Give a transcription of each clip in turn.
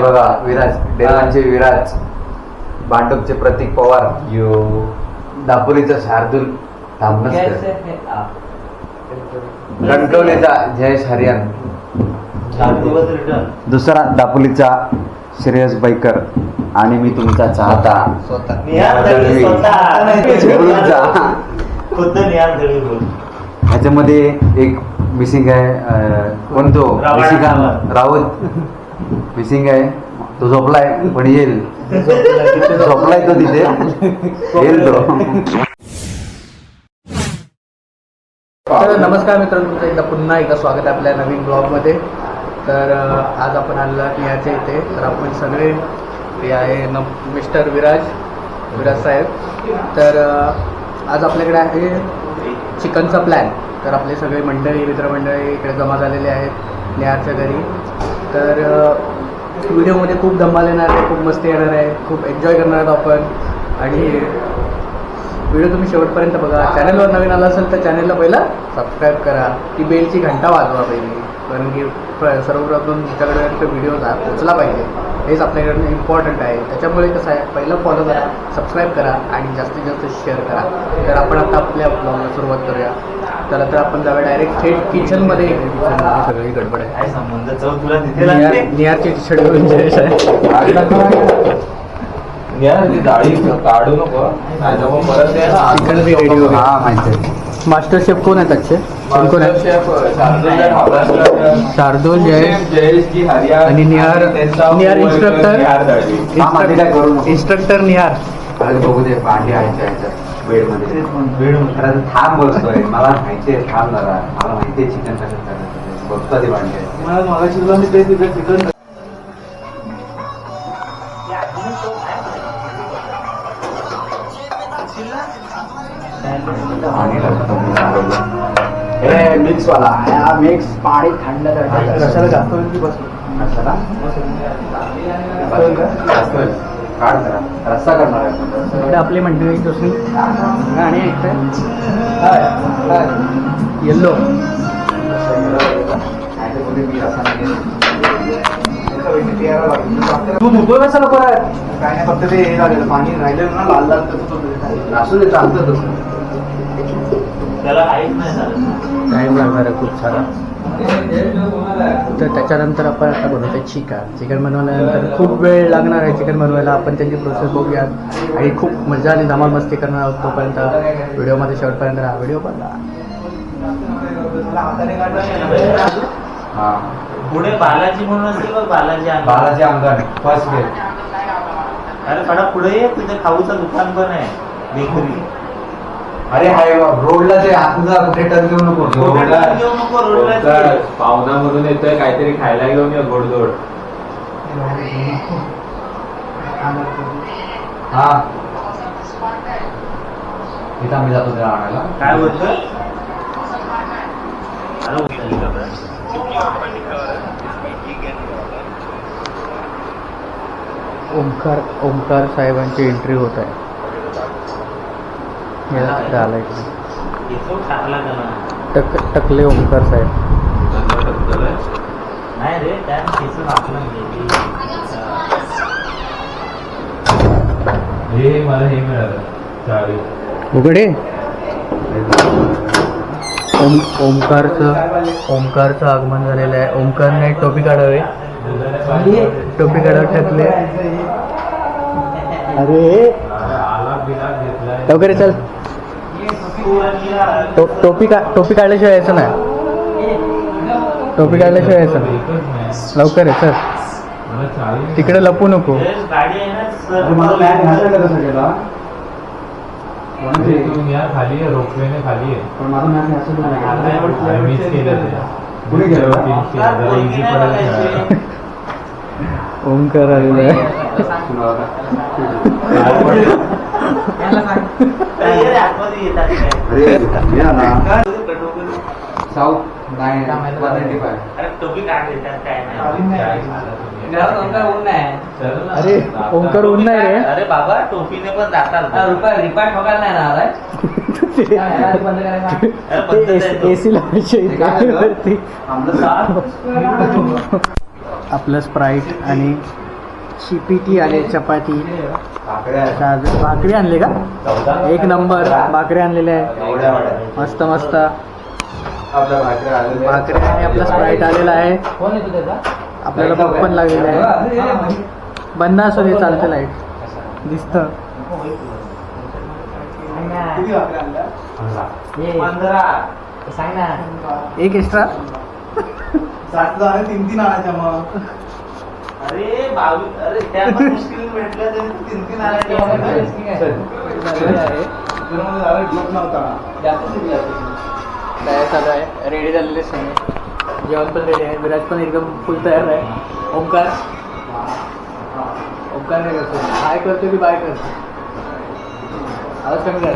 हे बघा विराज डेलांचे विराज भांडुपचे प्रतीक पवार. यो. दापोलीचा शार्दूल गंटोलीचा जयेश हरियान दुसरा दापोलीचा श्रेयस बैकर. आणि मी तुमचा चाहता. ह्याच्यामध्ये एक मिसिंग आहे अं, कोण तो? रावण. मिसिंग आहे. तो झोपलाय पण येईल. झोपलाय तो तिथे. येईल तो. तर नमस्कार मित्रांनो तुमचं एकदा पुन्हा एकदा स्वागत आहे आपल्या नवीन ब्लॉगमध्ये. तर आज आपण आलेलो याच्या इथे. तर आपण सगळे हे आहे न मिस्टर विराज विराज साहेब. तर आज आपल्याकडे आहे चिकनचा प्लॅन तर आपले सगळे मंडळी मित्रमंडळी इकडे जमा झालेले आहेत नेहाच्या घरी. तर व्हिडिओमध्ये खूप धमाल येणार आहे खूप मस्ती येणार आहे खूप एन्जॉय करणार आहोत आपण. आणि व्हिडिओ तुम्ही शेवटपर्यंत बघा. चॅनलवर नवीन आला असेल तर चॅनलला पहिला सबस्क्राईब करा. ती बेलची घंटा वाजवा पहिली. कारण की प- सर्वप्रथम तुमच्याकडे व्हिडिओ पोचला पाहिजे. हेच आपल्याकडनं इम्पॉर्टंट आहे. त्याच्यामुळे कसं आहे पहिलं फॉलो करा सबस्क्राईब करा आणि जास्तीत जास्त शेअर करा. तर आपण आता आपल्या ब्लॉगला सुरुवात करूया. चला तर आपण जाऊया डायरेक्ट थेट किचनमध्ये सगळी गडबड आहे. काय संबंध? चव तुला तिथे लागते? निहार- निहारची टी शर्ट घालून जयेश आहे डाळी काढू नको. चिकन हा माहिती आहे. मास्टर शेफ कोण आहेत आजचे? कोण आहेत शार्दूल जयेश आणि निहार निहार इन्स्ट्रक्टर. इन्स्ट्रक्टर निहार आज बघू दे आहे खरं तर थांब बोलतोय मला माहिती आहे थांब जरा. मला माहिती आहे चिकन कसं करायचं बघतो ते भांडी आहे पाणी लागतं. हे मिक्स वाला मिक्स पाणी थंड जास्त वेळ की बसलो मसाला? जास्त वेळ. काढ जरा. रस्सा करणार आहे आपली मंडळी दुसरी गाणी ऐकताय येल्लो नाही तर कुठे मी रस्सा नाही घेत. तू धुतोय कशाला परत काय नाही फक्त ते हे झालेलं पाणी राहिलेलं ना लाल लाल तसं. असू दे चालतं तसं. टाईम लागणार आहे खूप सारा. तर त्याच्यानंतर आपण आता बनवतोय चिकन. चिकन बनवल्यानंतर खूप वेळ लागणार आहे चिकन बनवायला. आपण त्यांची प्रोसेस बघूया आणि खूप मजा आणि धमाल मस्ती करणार आहोत तोपर्यंत. व्हिडिओमध्ये शेवटपर्यंत राहा. व्हिडिओ बघा हा. पुढे बालाजी म्हणून असेल बघ बालाजी. बालाजी अंगण फर्स्ट गेट अरे कडा पुढे ये. तुझं खाऊचं दुकान पण आहे. बेकरी अरे हाय रोडला ते आतला कुठे टर्न घेऊ नको. रोडला घेऊ नको रोडला येतोय काहीतरी खायला घेऊन ये गोडधोड. हा. इथं आम्ही जातो त्याला आणायला. काय बरं? ओंकार ओंकार साहेबांची एंट्री होत आहे. झालं इकडे. त्याला. टक टकले ओंकार साहेब. नाही रे त्या केस टाकलं हे मला हे मिळालं. चावी. उघडे. ओम ओमकारचं ओमकारचं आगमन झालेलं आहे. ओमकारने टोपी काढावे. टोपी काढावे टाकले. अरे आला बिला घेतलाय. लवकर चल. टो, टोपी का टोपी काढल्याशिवाय यायचं नाही. टोपी काढल्याशिवाय यायचं नाही. लवकर आहे सर तिकडे लपू नको. खाली आहे रोपवेने खाली आहे. मॅच केलं साऊथ अरे नाही. ओमकार ऊन नाही रे. अरे बाबा टोपीने पण जातात. एसी लावायची वरती. आपलं स्प्राईट आणि चिपिटी आले चपाती. भाकऱ्या भाकरी आणले का? एक नंबर भाकरी आणलेले आहे मस्त मस्त. भाकरी आणि आपला स्प्राईट आलेला आहे. आपल्याला भूक पण लागलेला आहे. बंद असो हे चालतं लाइट दिसतं. एक एक्स्ट्रा तीन तीन आणायच्या मग. अरे बावीस अरे त्या पण मुश्किल भेटलं तरी तीन तीन आणायचे तयार चालू आहे. रेडी झालेले सगळे जेवण पण रेडी आहे. विराज पण एकदम फुल तयार आहे. ओंकार? ओंकार काय करतो. हाय करतो की बाय करतो आवाज़ कमी कर.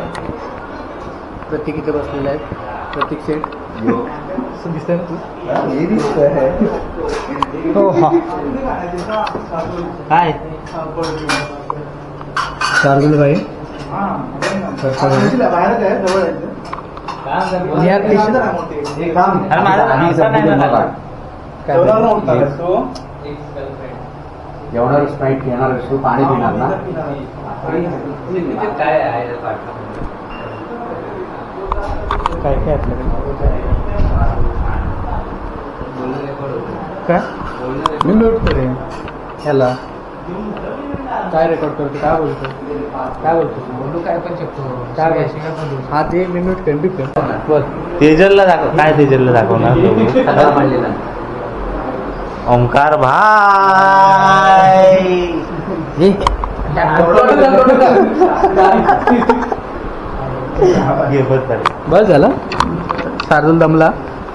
प्रतीक इथे बसलेले आहेत प्रतीक असं दिसतंय ना तू? हो हा. काय? झाला. काय जेवणार स्प्राईट घेणार असतो पाणी पिणार ना? काय काय आपल्याकडे काय? मी नोट करेन ह्याला. काय रेकॉर्ड करतो? काय बोलतो? काय बोलतो? बोलू काय पण शकतो काय बोलतो? हा ते मी नोट करेन बी कर बोल तेजलला दाखव. काय तेजलला दाखवणार? तुम्ही? ओंकार भाई. हे. बस झालं. बस शार्दूल दमला.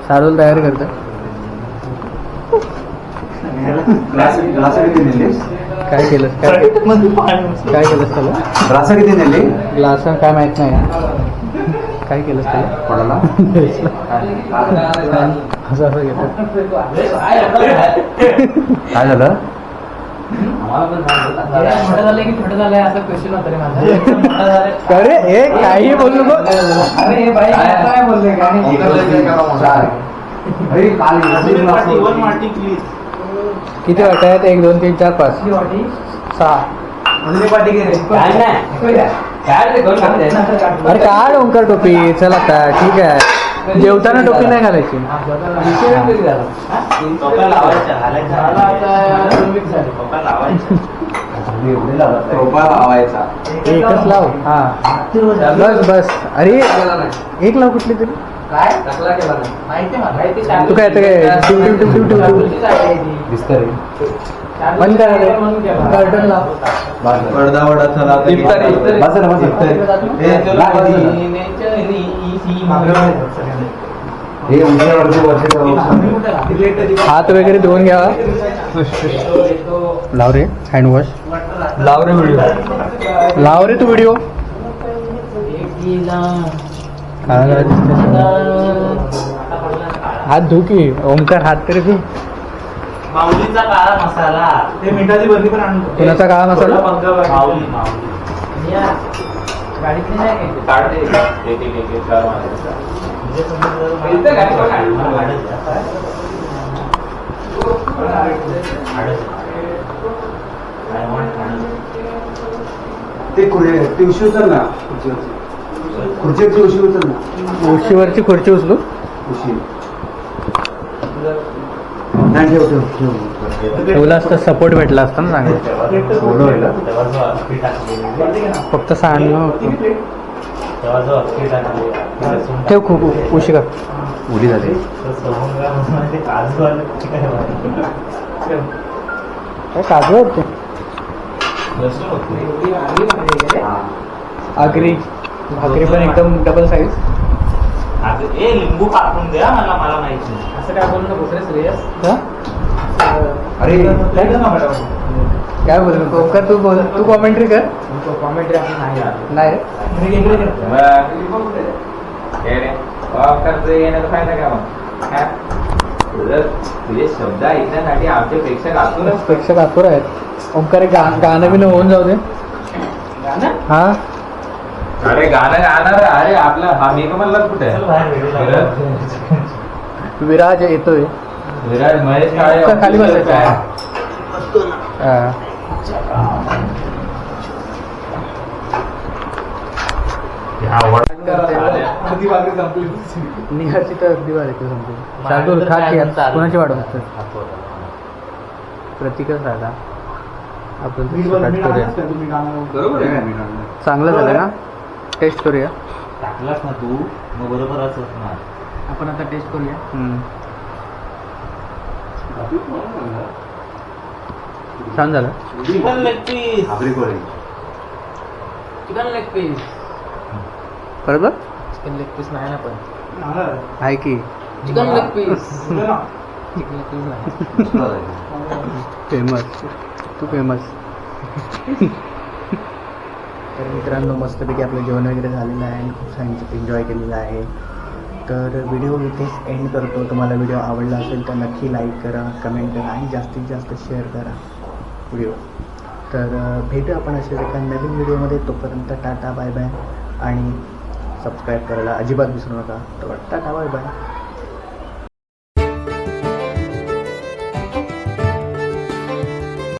शार्दूल तयारी करतो ग्लास किती नेले काय केलं? काय काय केलंस त्याला? ग्लास किती नेले ग्लास काय माहीत नाही. काय केलंस त्याला? कोणाला? असं असं घेतो काय झालं? अरे हे काही बोलू नको. अरे काल किती वाट आहेत एक दोन तीन चार पाच. सहा. अरे काढ ओंकार टोपी. चल आता ठीक आहे. जेवताना टोपी नाही घालायची. एकच लाव. हा. बस बस. अरे एक लाव कुठली तरी. तू काय आता काय टिव टिव टिव टिव टिव टिव. दिसत रे बंद करा रे कर्टन लाव. पडदा वडा चला बस ना बस हे वर्ष हात वगैरे धुवून घ्यावा लाव रे. हँडवॉश लाव रे व्हिडिओ लाव रे तू व्हिडिओ हात धु की ओमकार हात तरी धु. माऊलीचा काळा मसाला. ते मिठाची बर्फी पण आणून कुणाचा काळा मसाला? माऊली माऊली. एक- एक- एक चार ते कुठे? ते ना. खुर्चीवरची उशी उचल ना? उशीवरची खुर्ची उचलू? उशी नाही ठेव ठेव ठेव. ठेवला असता सपोर्ट भेटला असता ना चांगला. फक्त लसूण ठेव खूप उशी कर. उडी झाली. काजू की होती. हा. भाकरी पण एकदम डबल साईज अगं, ए लिंबू कापून द्या मला मला माहिती नाही. असं काय बोलू नको अरे काय बोलू नको? ओंकार तू बोल तू कॉमेंट्री कर. कॉमेंट्री आपण नाही आलो. नाही? रे. फायदा काय मग? तुझे शब्द ऐकण्यासाठी आमचे प्रेक्षक आतूनच प्रेक्षक आतुर आहेत. ओंकार एक गा- गाणं बिणं होऊन जाऊ दे. हा? अरे गाणं गाणार अरे आपलं हा मी म्हणला कुठे? विराज येतोय. विराज महेश काळे खाली बसायचं आहे निघाची तर अगदी प्रतिकच चांगलं झालं ना? टेस्ट करूया? टाकलास ना तू मग बरोबरच असणार आपण आता टेस्ट करूया. छान झालं. Chicken leg piece chicken leg piece बरोबर? चिकन लेग पीस नाही ना पण. आहे की? Chicken leg piece chicken leg piece नाही. मस्त झालं. फेमस तू फेमस तर मित्रांनो मस्तपैकी आपलं जेवण वगैरे झालेलं आहे आणि खूप छान एन्जॉय केलेलं आहे. तर व्हिडिओ इथेच एंड करतो. तुम्हाला व्हिडिओ आवडला असेल तर नक्की लाईक करा कमेंट करा आणि जास्तीत जास्त शेअर करा व्हिडिओ तर भेटू आपण असेच एका नवीन व्हिडिओमध्ये तोपर्यंत टाटा बाय बाय आणि सबस्क्राईब करायला अजिबात विसरू नका. तर टाटा बाय बाय